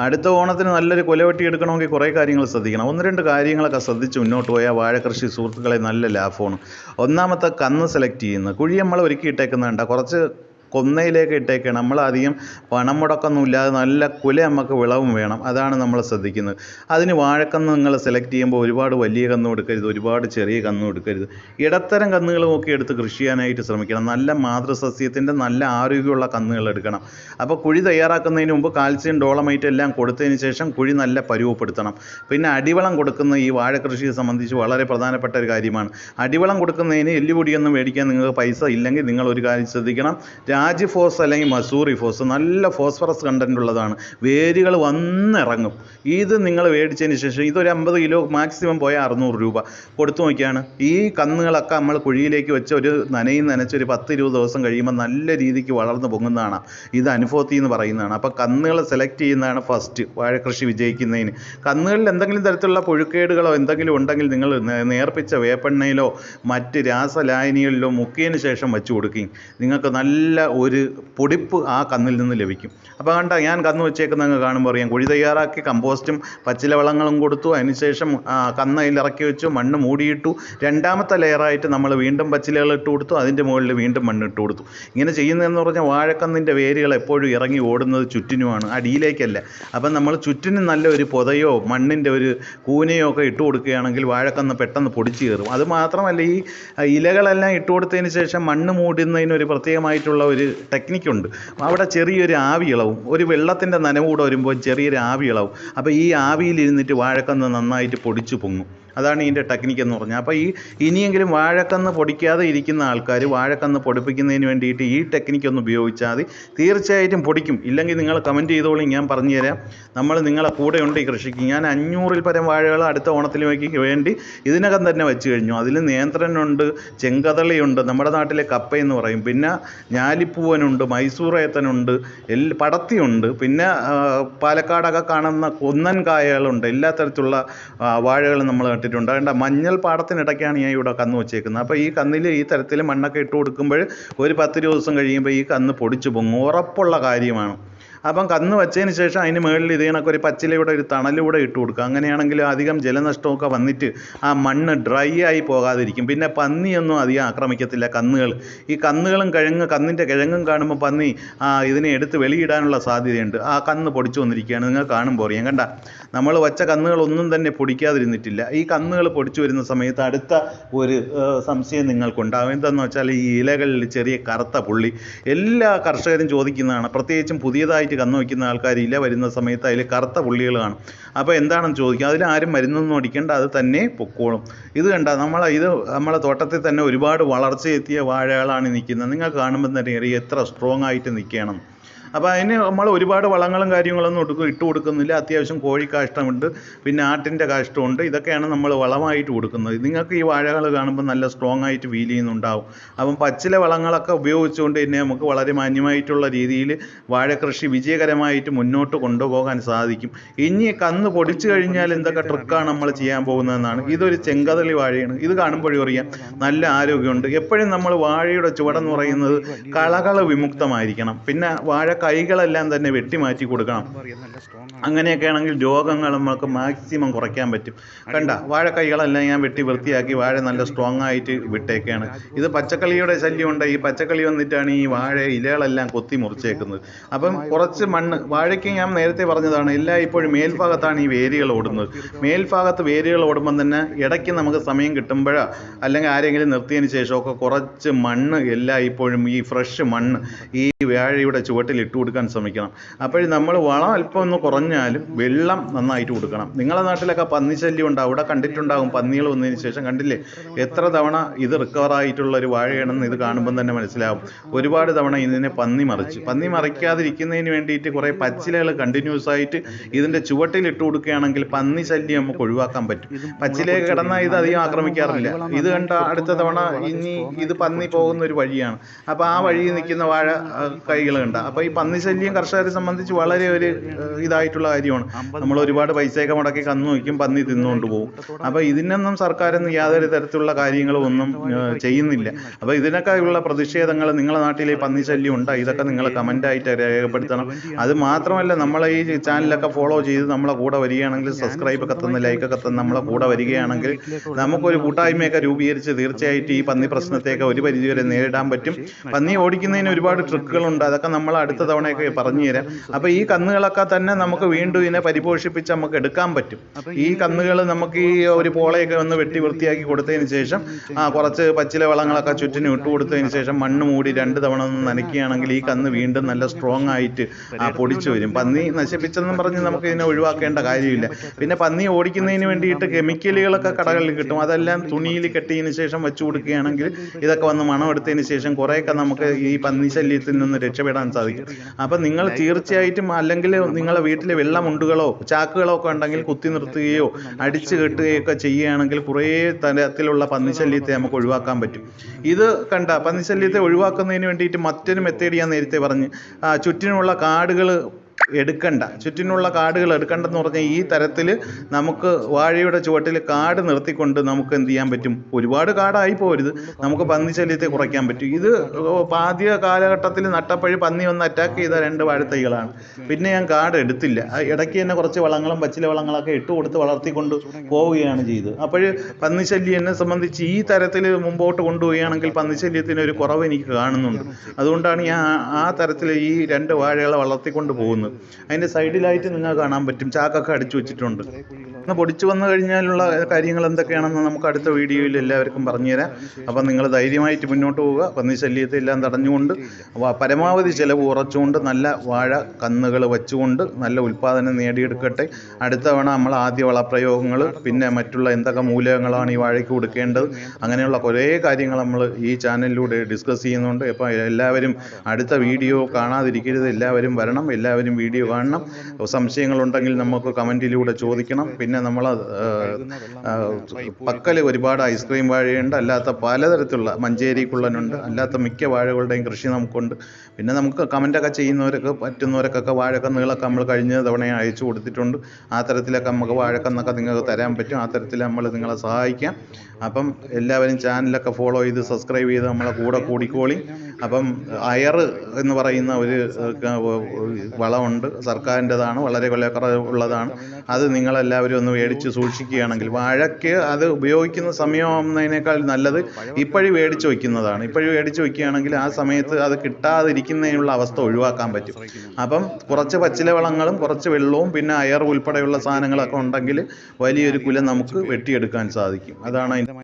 അടുത്ത ഓണത്തിന് നല്ലൊരു കൊലവെട്ടി എടുക്കണമെങ്കിൽ കുറേ കാര്യങ്ങൾ ശ്രദ്ധിക്കണം. ഒന്ന് രണ്ട് കാര്യങ്ങളൊക്കെ ശ്രദ്ധിച്ച് മുന്നോട്ട് പോയാൽ വാഴകൃഷി സുഹൃത്തുക്കളെ നല്ല ലാഭമാണ്. ഒന്നാമത്തെ കന്ന് സെലക്ട് ചെയ്യുന്നത്. കുഴി നമ്മൾ ഒരുക്കി ഇട്ടേക്കുന്നുണ്ട് കുറച്ച് കൊന്നയിലേക്ക് ഇട്ടേക്കാണ്. നമ്മൾ അധികം പണം മുടക്കൊന്നും ഇല്ലാതെ നല്ല കുല നമുക്ക് വിളവും വേണം. അതാണ് നമ്മൾ ശ്രദ്ധിക്കുന്നത്. അതിന് വാഴക്കന്ന് നിങ്ങൾ സെലക്ട് ചെയ്യുമ്പോൾ ഒരുപാട് വലിയ കന്നും എടുക്കരുത്. ഒരുപാട് ചെറിയ കന്നും എടുക്കരുത്. ഇടത്തരം കന്നുകളും ഒക്കെ എടുത്ത് കൃഷി ചെയ്യാനായിട്ട് ശ്രമിക്കണം. നല്ല മാതൃസസ്യത്തിന്റെ നല്ല ആരോഗ്യമുള്ള കന്നുകൾ എടുക്കണം. അപ്പോൾ കുഴി തയ്യാറാക്കുന്നതിന് മുമ്പ് കാൽസ്യം ഡോളമൈറ്റ് എല്ലാം കൊടുത്തതിന് ശേഷം കുഴി നല്ല പരുവപ്പെടുത്തണം. പിന്നെ അടിവളം കൊടുക്കുന്ന ഈ വാഴ കൃഷിയെ സംബന്ധിച്ച് വളരെ പ്രധാനപ്പെട്ട ഒരു കാര്യമാണ്. അടിവളം കൊടുക്കുന്നതിന് എല്ലുപൊടിയൊന്നും മേടിക്കാൻ നിങ്ങൾക്ക് പൈസ ഇല്ലെങ്കിൽ നിങ്ങൾ ഒരു കാര്യം ശ്രദ്ധിക്കണം. രാജ് ഫോസ് അല്ലെങ്കിൽ മസൂറി ഫോസ് നല്ല ഫോസ്ഫറസ് കണ്ടന്റ് ഉള്ളതാണ്. വേരുകൾ വന്നിറങ്ങും. ഇത് നിങ്ങൾ മേടിച്ചതിന് ശേഷം ഇതൊരു അമ്പത് കിലോ മാക്സിമം പോയാൽ അറുന്നൂറ് രൂപ. കൊടുത്തു നോക്കിയാണ്. ഈ കന്നുകളൊക്കെ നമ്മൾ കുഴിയിലേക്ക് വെച്ച് ഒരു നനയും നനച്ച് ഒരു പത്ത് ഇരുപത് ദിവസം കഴിയുമ്പോൾ നല്ല രീതിക്ക് വളർന്ന് പൊങ്ങുന്നതാണ്. ഇത് അനുഭവത്തിൽ എന്ന് പറയുന്നതാണ്. അപ്പോൾ കന്നുകളെ സെലക്ട് ചെയ്യുന്നതാണ് ഫസ്റ്റ് വാഴക്കൃഷി വിജയിക്കുന്നതിന്. കന്നുകളിൽ എന്തെങ്കിലും തരത്തിലുള്ള പുഴുക്കേടുകളോ എന്തെങ്കിലും ഉണ്ടെങ്കിൽ നിങ്ങൾ നേർപ്പിച്ച വേപ്പെണ്ണയിലോ മറ്റ് രാസലായനികളിലോ മുക്കിയതിന് ശേഷം വെച്ച് കൊടുക്കുകയും നിങ്ങൾക്ക് നല്ല ഒരു പൊടിപ്പ് ആ കന്നിൽ നിന്ന് ലഭിക്കും. അപ്പോൾ കണ്ട ഞാൻ കന്ന് വെച്ചേക്കുന്ന അങ്ങ് കാണുമ്പോൾ അറിയാം. കുഴി തയ്യാറാക്കി കമ്പോസ്റ്റും പച്ചില വളങ്ങളും കൊടുത്തു. അതിനുശേഷം കന്ന് അതിൽ ഇറക്കി വെച്ചു. മണ്ണ് മൂടിയിട്ടു. രണ്ടാമത്തെ ലെയറായിട്ട് നമ്മൾ വീണ്ടും പച്ചിലകൾ ഇട്ട് കൊടുത്തു. അതിന്റെ മുകളിൽ വീണ്ടും മണ്ണ് ഇട്ട് കൊടുത്തു. ഇങ്ങനെ ചെയ്യുന്നതെന്ന് പറഞ്ഞാൽ വാഴക്കന്നിന്റെ വേരുകൾ എപ്പോഴും ഇറങ്ങി ഓടുന്നത് ചുറ്റിനുമാണ്. അടിയിലേക്കല്ല. അപ്പം നമ്മൾ ചുറ്റിനും നല്ല ഒരു പൊതയോ മണ്ണിന്റെ ഒരു കൂനയോ ഒക്കെ ഇട്ട് കൊടുക്കുകയാണെങ്കിൽ വാഴക്കന്ന് പെട്ടെന്ന് പൊടിച്ച് കയറും. അത് മാത്രമല്ല ഈ ഇലകളെല്ലാം ഇട്ട് കൊടുത്തതിന് ശേഷം മണ്ണ് മൂടുന്നതിന് ഒരു പ്രത്യേകമായിട്ടുള്ള ഒരു ടെക്നിക്കുണ്ട്. അവിടെ ചെറിയൊരു ആവി ഇളവും ഒരു വെള്ളത്തിന്റെ നനവ് കൂടെ വരുമ്പോൾ ചെറിയൊരു ആവി ഇളവും അപ്പോൾ ഈ ആവിയിലിരുന്നിട്ട് വാഴക്കന്ന് നന്നായിട്ട് പൊടിച്ച് പൊങ്ങും. അതാണ് ഇതിന്റെ ടെക്നിക്ക് എന്ന് പറഞ്ഞാൽ അപ്പോൾ ഈ ഇനിയെങ്കിലും വാഴക്കന്ന് പൊടിക്കാതെ ഇരിക്കുന്ന ആൾക്കാർ വാഴക്കന്ന് പൊടിപ്പിക്കുന്നതിന് വേണ്ടിയിട്ട് ഈ ടെക്നിക്ക് ഒന്ന് ഉപയോഗിച്ചാൽ മതി. തീർച്ചയായിട്ടും പൊടിക്കും. ഇല്ലെങ്കിൽ നിങ്ങൾ കമന്റ് ചെയ്തോളി ഞാൻ പറഞ്ഞുതരാം. നമ്മൾ നിങ്ങളെ കൂടെ ഉണ്ട് ഈ കൃഷിക്ക്. ഞാൻ അഞ്ഞൂറിൽ പരം വാഴകൾ അടുത്ത ഓണത്തിലേക്ക് വേണ്ടി ഇതിനകം തന്നെ വെച്ച് കഴിഞ്ഞു. അതിൽ നേന്ത്രനുണ്ട് ചെങ്കതളിയുണ്ട് നമ്മുടെ നാട്ടിലെ കപ്പ എന്ന് പറയും. പിന്നെ ഞാലിപ്പൂവനുണ്ട് മൈസൂർ ഏത്തനുണ്ട് എൽ പടത്തിയുണ്ട്. പിന്നെ പാലക്കാടൊക്കെ കാണുന്ന കൊന്നൻ കായകളുണ്ട് എല്ലാ തരത്തിലുള്ള വാഴകൾ നമ്മൾ നട്ടിട്ടുണ്ട് അതുകൊണ്ട് മഞ്ഞൾ പാടത്തിനിടയ്ക്കാണ് ഞാൻ ഇവിടെ കന്ന് വെച്ചേക്കുന്നത്. അപ്പോൾ ഈ കന്നിൽ ഈ തരത്തിൽ മണ്ണൊക്കെ ഇട്ട് കൊടുക്കുമ്പോൾ ഒരു പത്ത് ദിവസം കഴിയുമ്പോൾ ഈ കന്ന് പൊടിച്ച് പൊങ്ങും. ഉറപ്പുള്ള കാര്യമാണ്. അപ്പം കന്ന് വെച്ചതിന് ശേഷം അതിന് മുകളിൽ ഇത് കണക്ക് ഒരു പച്ചിലയുടെ ഒരു തണലൂടെ ഇട്ട് കൊടുക്കുക. അങ്ങനെയാണെങ്കിൽ അധികം ജലനഷ്ടമൊക്കെ വന്നിട്ട് ആ മണ്ണ് ഡ്രൈ ആയി പോകാതിരിക്കും. പിന്നെ പന്നിയൊന്നും അധികം ആക്രമിക്കത്തില്ല കന്നുകൾ. ഈ കന്നുകളും കിഴങ്ങ് കന്നിന്റെ കിഴങ്ങും കാണുമ്പോൾ പന്നി ഇതിനെ എടുത്ത് വെളിയിടാനുള്ള സാധ്യതയുണ്ട്. ആ കന്ന് പൊടിച്ചു വന്നിരിക്കുകയാണ്. നിങ്ങൾ കാണുമ്പോൾ അറിയാം. കണ്ട നമ്മൾ വച്ച കന്നുകളൊന്നും തന്നെ പൊടിക്കാതിരുന്നിട്ടില്ല. ഈ കന്നുകൾ പൊടിച്ചു വരുന്ന സമയത്ത് അടുത്ത ഒരു സംശയം നിങ്ങൾക്കുണ്ടാകും എന്താണെന്ന് വെച്ചാൽ ഈ ഇലകളിൽ ചെറിയ കറുത്ത പുള്ളി. എല്ലാ കർഷകരും ചോദിക്കുന്നതാണ്. പ്രത്യേകിച്ചും പുതിയതായിട്ട് കന്ന് വയ്ക്കുന്ന ആൾക്കാരില്ല. വരുന്ന സമയത്ത് അതിൽ കറുത്ത കാണും അപ്പോൾ എന്താണെന്ന് ചോദിക്കുക ആരും മരുന്നൊന്നും അടിക്കേണ്ട. അത് തന്നെ പൊക്കോളും. ഇത് കണ്ട നമ്മൾ ഇത് നമ്മളെ തോട്ടത്തിൽ തന്നെ ഒരുപാട് വളർച്ചയെത്തിയ വാഴകളാണ് നിൽക്കുന്നത്. നിങ്ങൾ കാണുമ്പോൾ തന്നെ അറിയാം എത്ര സ്ട്രോങ് ആയിട്ട് നിൽക്കണം. അപ്പോൾ അതിന് നമ്മൾ ഒരുപാട് വളങ്ങളും കാര്യങ്ങളൊന്നും എടുക്കും ഇട്ട് കൊടുക്കുന്നില്ല. അത്യാവശ്യം കോഴിക്കാഷ്ടമുണ്ട് പിന്നെ ആട്ടിന്റെ കാഷ്ടമുണ്ട്. ഇതൊക്കെയാണ് നമ്മൾ വളമായിട്ട് കൊടുക്കുന്നത്. നിങ്ങൾക്ക് ഈ വാഴകൾ കാണുമ്പോൾ നല്ല സ്ട്രോങ് ആയിട്ട് ഫീൽ ചെയ്യുന്നുണ്ടാവും. അപ്പം പച്ചില വളങ്ങളൊക്കെ ഉപയോഗിച്ചുകൊണ്ട് തന്നെ നമുക്ക് വളരെ മാന്യമായിട്ടുള്ള രീതിയിൽ വാഴകൃഷി വിജയകരമായിട്ട് മുന്നോട്ട് കൊണ്ടുപോകാൻ സാധിക്കും. ഇനി കന്ന് പൊടിച്ചു കഴിഞ്ഞാൽ എന്തൊക്കെ ട്രിക്കാണ് നമ്മൾ ചെയ്യാൻ പോകുന്നതെന്നാണ്. ഇതൊരു ചെങ്കതളി വാഴയാണ്. ഇത് കാണുമ്പോഴും അറിയാം നല്ല ആരോഗ്യമുണ്ട്. എപ്പോഴും നമ്മൾ വാഴയുടെ ചുവടെന്ന് പറയുന്നത് കളകൾ വിമുക്തമായിരിക്കണം. പിന്നെ കൈകളെല്ലാം തന്നെ വെട്ടിമാറ്റി കൊടുക്കണം. അങ്ങനെയൊക്കെ ആണെങ്കിൽ രോഗങ്ങൾ നമുക്ക് മാക്സിമം കുറയ്ക്കാൻ പറ്റും. കണ്ട വാഴ കൈകളെല്ലാം ഞാൻ വെട്ടി വൃത്തിയാക്കി വാഴ നല്ല സ്ട്രോങ് ആയിട്ട് വിട്ടേക്കാണ്. ഇത് പച്ചക്കളിയുടെ ശല്യമുണ്ട്. ഈ പച്ചക്കളി വന്നിട്ടാണ് ഈ വാഴ ഇലകളെല്ലാം കൊത്തി മുറിച്ചേക്കുന്നത്. അപ്പം കുറച്ച് മണ്ണ് വാഴയ്ക്ക് ഞാൻ നേരത്തെ പറഞ്ഞതാണ് എല്ലാം ഇപ്പോഴും മേൽഭാഗത്താണ് ഈ വേരുകൾ ഓടുന്നത്. മേൽഭാഗത്ത് വേരുകൾ ഓടുമ്പം തന്നെ ഇടയ്ക്ക് നമുക്ക് സമയം കിട്ടുമ്പോഴോ അല്ലെങ്കിൽ ആരെങ്കിലും നിർത്തിയതിന് ശേഷമൊക്കെ കുറച്ച് മണ്ണ് എല്ലാം ഇപ്പോഴും ഈ ഫ്രഷ് മണ്ണ് ഈ വാഴയുടെ ചുവട്ടിൽ ഇട്ട് കൊടുക്കാൻ ശ്രമിക്കണം. അപ്പോഴും നമ്മൾ വളം അല്പം ഒന്ന് കുറഞ്ഞാലും വെള്ളം നന്നായിട്ട് കൊടുക്കണം. നിങ്ങളുടെ നാട്ടിലൊക്കെ പന്നിശല്യം ഉണ്ട്. അവിടെ കണ്ടിട്ടുണ്ടാകും പന്നികൾ വന്നതിന് ശേഷം. കണ്ടില്ലേ? എത്ര തവണ ഇത് റിക്കവർ ആയിട്ടുള്ള ഒരു വാഴയാണെന്ന് ഇത് കാണുമ്പം തന്നെ മനസ്സിലാവും. ഒരുപാട് തവണ ഇതിനെ പന്നി മറിച്ച്. പന്നി മറിക്കാതിരിക്കുന്നതിന് വേണ്ടിയിട്ട് കുറേ പച്ചിലകൾ കണ്ടിന്യൂസ് ആയിട്ട് ഇതിന്റെ ചുവട്ടിൽ ഇട്ട് കൊടുക്കുകയാണെങ്കിൽ പന്നി ശല്യം നമുക്ക് ഒഴിവാക്കാൻ പറ്റും. പച്ചില കിടന്നാൽ ഇത് അധികം ആക്രമിക്കാറില്ല. ഇത് കണ്ട അടുത്ത തവണ ഇനി ഇത് പന്നി പോകുന്ന ഒരു വഴിയാണ്. അപ്പോൾ ആ വഴി നിൽക്കുന്ന വാഴ കൈകൾ കണ്ട അപ്പോൾ ഈ പന്നി ശല്യം കർഷകരെ സംബന്ധിച്ച് വളരെ ഒരു ഇതായിട്ടുള്ള കാര്യമാണ്. നമ്മൾ ഒരുപാട് പൈസയൊക്കെ മുടക്കി കന്നു വയ്ക്കും പന്നി തിന്നുകൊണ്ട് പോകും. അപ്പോൾ ഇതിനൊന്നും സർക്കാരൊന്നും യാതൊരു തരത്തിലുള്ള കാര്യങ്ങളും ഒന്നും ചെയ്യുന്നില്ല. അപ്പോൾ ഇതിനൊക്കെയുള്ള പ്രതിഷേധങ്ങൾ നിങ്ങളുടെ നാട്ടിലെ പന്നി ശല്യം ഉണ്ടോ? ഇതൊക്കെ നിങ്ങൾ കമന്റായിട്ട് രേഖപ്പെടുത്തണം. അത് മാത്രമല്ല നമ്മളെ ഈ ചാനലൊക്കെ ഫോളോ ചെയ്ത് നമ്മളെ കൂടെ വരികയാണെങ്കിൽ സബ്സ്ക്രൈബ് ഒക്കെ തന്ന് ലൈക്ക് ഒക്കെ തന്ന് നമ്മളെ കൂടെ വരികയാണെങ്കിൽ നമുക്കൊരു കൂട്ടായ്മയൊക്കെ രൂപീകരിച്ച് തീർച്ചയായിട്ടും ഈ പന്നി പ്രശ്നത്തെയൊക്കെ ഒരു പരിധിവരെ നേരിടാൻ പറ്റും. പന്നി ഓടിക്കുന്നതിന് ഒരുപാട് ട്രിക്കുകളുണ്ട്. അതൊക്കെ നമ്മൾ അടുത്ത തവണയൊക്കെ പറഞ്ഞു തരാം. അപ്പോൾ ഈ കന്നുകളൊക്കെ തന്നെ നമുക്ക് വീണ്ടും ഇതിനെ പരിപോഷിപ്പിച്ച് നമുക്ക് എടുക്കാൻ പറ്റും. ഈ കന്നുകൾ നമുക്ക് ഈ ഒരു പോളയൊക്കെ ഒന്ന് വെട്ടി വൃത്തിയാക്കി കൊടുത്തതിന് ശേഷം കുറച്ച് പച്ചില വളങ്ങളൊക്കെ ചുറ്റിന് ഇട്ട് കൊടുത്തതിന് ശേഷം മണ്ണ് മൂടി രണ്ട് തവണ ഒന്ന് നനയ്ക്കുകയാണെങ്കിൽ ഈ കന്ന് വീണ്ടും നല്ല സ്ട്രോങ് ആയിട്ട് പൊടിച്ചു വരും. പന്നി നശിപ്പിച്ചെന്നും പറഞ്ഞ് നമുക്ക് ഇതിനെ ഒഴിവാക്കേണ്ട കാര്യമില്ല. പിന്നെ പന്നി ഓടിക്കുന്നതിന് വേണ്ടിയിട്ട് കെമിക്കലുകളൊക്കെ കടകളിൽ കിട്ടും. അതെല്ലാം തുണിയിൽ കെട്ടിയതിന് ശേഷം വെച്ചു കൊടുക്കുകയാണെങ്കിൽ ഇതൊക്കെ വന്ന് മണം എടുത്തതിന് ശേഷം കുറേയൊക്കെ നമുക്ക് ഈ പന്നി ശല്യത്തിൽ നിന്ന് രക്ഷപ്പെടാൻ സാധിക്കും. അപ്പം നിങ്ങൾ തീർച്ചയായിട്ടും അല്ലെങ്കിൽ നിങ്ങളെ വീട്ടിലെ വെള്ളമുണ്ടുകളോ ചാക്കുകളോ ഒക്കെ ഉണ്ടെങ്കിൽ കുത്തി നിർത്തുകയോ അടിച്ചു കെട്ടുകയോ ഒക്കെ ചെയ്യുകയാണെങ്കിൽ കുറേ തരത്തിലുള്ള പന്നിശല്യത്തെ നമുക്ക് ഒഴിവാക്കാൻ പറ്റും. ഇത് കണ്ട പന്നിശല്യത്തെ ഒഴിവാക്കുന്നതിന് വേണ്ടിയിട്ട് മറ്റൊരു മെത്തേഡ് ഞാൻ നേരത്തെ പറഞ്ഞ്. ചുറ്റിനുമുള്ള കാടുകൾ എടുക്കണ്ട. ചുറ്റിനുള്ള കാടുകൾ എടുക്കണ്ടെന്ന് പറഞ്ഞാൽ ഈ തരത്തിൽ നമുക്ക് വാഴയുടെ ചുവട്ടിൽ കാട് നിർത്തിക്കൊണ്ട് നമുക്ക് എന്ത് ചെയ്യാൻ പറ്റും? ഒരുപാട് കാടായി പോരുത്. നമുക്ക് പന്നി ശല്യത്തെ കുറയ്ക്കാൻ പറ്റും. ഇത് ആദ്യ കാലഘട്ടത്തിൽ നട്ടപ്പഴി പന്നി വന്ന് അറ്റാക്ക് ചെയ്ത രണ്ട് വാഴത്തൈകളാണ്. പിന്നെ ഞാൻ കാട് എടുത്തില്ല. ഇടയ്ക്ക് തന്നെ കുറച്ച് വളങ്ങളും പച്ചില വളങ്ങളൊക്കെ ഇട്ട് കൊടുത്ത് വളർത്തിക്കൊണ്ട് പോവുകയാണ് ചെയ്തത്. അപ്പോൾ പന്നിശല്യം എന്നെ സംബന്ധിച്ച് ഈ തരത്തിൽ മുമ്പോട്ട് കൊണ്ടുപോവുകയാണെങ്കിൽ പന്നി ശല്യത്തിന് ഒരു കുറവ് എനിക്ക് കാണുന്നുണ്ട്. അതുകൊണ്ടാണ് ഞാൻ ആ തരത്തിൽ ഈ രണ്ട് വാഴകളെ വളർത്തിക്കൊണ്ട് പോകുന്നത്. അതിന്റെ സൈഡിലായിട്ട് നിങ്ങൾക്ക് കാണാൻ പറ്റും. ചാക്കൊക്കെ അടിച്ചു വെച്ചിട്ടുണ്ട്. ഒന്ന് പൊടിച്ചു വന്നു കഴിഞ്ഞാലുള്ള കാര്യങ്ങൾ എന്തൊക്കെയാണെന്ന് നമുക്ക് അടുത്ത വീഡിയോയിൽ എല്ലാവർക്കും പറഞ്ഞുതരാം. അപ്പം നിങ്ങൾ ധൈര്യമായിട്ട് മുന്നോട്ട് പോവുക. പന്നിശല്യത്തെ എല്ലാം തടഞ്ഞുകൊണ്ട് പരമാവധി ചിലവ് കുറച്ചുകൊണ്ട് നല്ല വാഴ കന്നുകൾ വെച്ചുകൊണ്ട് നല്ല ഉൽപ്പാദനം നേടിയെടുക്കട്ടെ. അടുത്ത തവണ നമ്മൾ ആദ്യ വളപ്രയോഗങ്ങൾ പിന്നെ മറ്റുള്ള എന്തൊക്കെ മൂലകങ്ങളാണ് ഈ വാഴയ്ക്ക് കൊടുക്കേണ്ടത് അങ്ങനെയുള്ള കുറേ കാര്യങ്ങൾ നമ്മൾ ഈ ചാനലിലൂടെ ഡിസ്കസ് ചെയ്യുന്നുണ്ട്. അപ്പോൾ എല്ലാവരും അടുത്ത വീഡിയോ കാണാതിരിക്കരുത്. എല്ലാവരും വരണം. എല്ലാവരും വീഡിയോ കാണണം. സംശയങ്ങളുണ്ടെങ്കിൽ നമുക്ക് കമന്റിലൂടെ ചോദിക്കണം. പിന്നെ നമ്മൾ പക്കൽ ഒരുപാട് ഐസ്ക്രീം വാഴയുണ്ട്. അല്ലാത്ത പലതരത്തിലുള്ള മഞ്ചേരി കുള്ളനുണ്ട് അല്ലാത്ത മിക്ക വാഴകളുടെയും കൃഷി നമുക്കുണ്ട്. പിന്നെ നമുക്ക് കമന്റൊക്കെ ചെയ്യുന്നവരൊക്കെ പറ്റുന്നവർക്കൊക്കെ വാഴക്കന്നുകളൊക്കെ നമ്മൾ കഴിഞ്ഞ തവണ അയച്ചു കൊടുത്തിട്ടുണ്ട്. ആ തരത്തിലൊക്കെ നമുക്ക് വാഴക്കന്നൊക്കെ നിങ്ങൾക്ക് തരാൻ പറ്റും. ആ തരത്തിൽ നമ്മൾ നിങ്ങളെ സഹായിക്കാം. അപ്പം എല്ലാവരും ചാനലൊക്കെ ഫോളോ ചെയ്ത് സബ്സ്ക്രൈബ് ചെയ്ത് നമ്മളെ കൂടെ കൂടിക്കോളി. അപ്പം അയർ എന്ന് പറയുന്ന ഒരു വളമുണ്ട്. സർക്കാരിന്റെതാണ് വളരെ വിലക്കുറവുള്ളതാണ്. അത് നിങ്ങളെല്ലാവരും ഒന്ന് മേടിച്ച് സൂക്ഷിക്കുകയാണെങ്കിൽ വാഴയ്ക്ക് അത് ഉപയോഗിക്കുന്ന സമയമാകുന്നതിനേക്കാൾ നല്ലത് ഇപ്പോഴും മേടിച്ച് വയ്ക്കുന്നതാണ്. ഇപ്പോഴും മേടിച്ച് വയ്ക്കുകയാണെങ്കിൽ ആ സമയത്ത് അത് കിട്ടാതിരിക്കുന്നതിനുള്ള അവസ്ഥ ഒഴിവാക്കാൻ പറ്റും. അപ്പം കുറച്ച് പച്ചില വളങ്ങളും കുറച്ച് വെള്ളവും പിന്നെ അയർ ഉൾപ്പെടെയുള്ള സാധനങ്ങളൊക്കെ ഉണ്ടെങ്കിൽ വലിയൊരു കുല നമുക്ക് വെട്ടിയെടുക്കാൻ സാധിക്കും. അതാണ് അതിന്റെ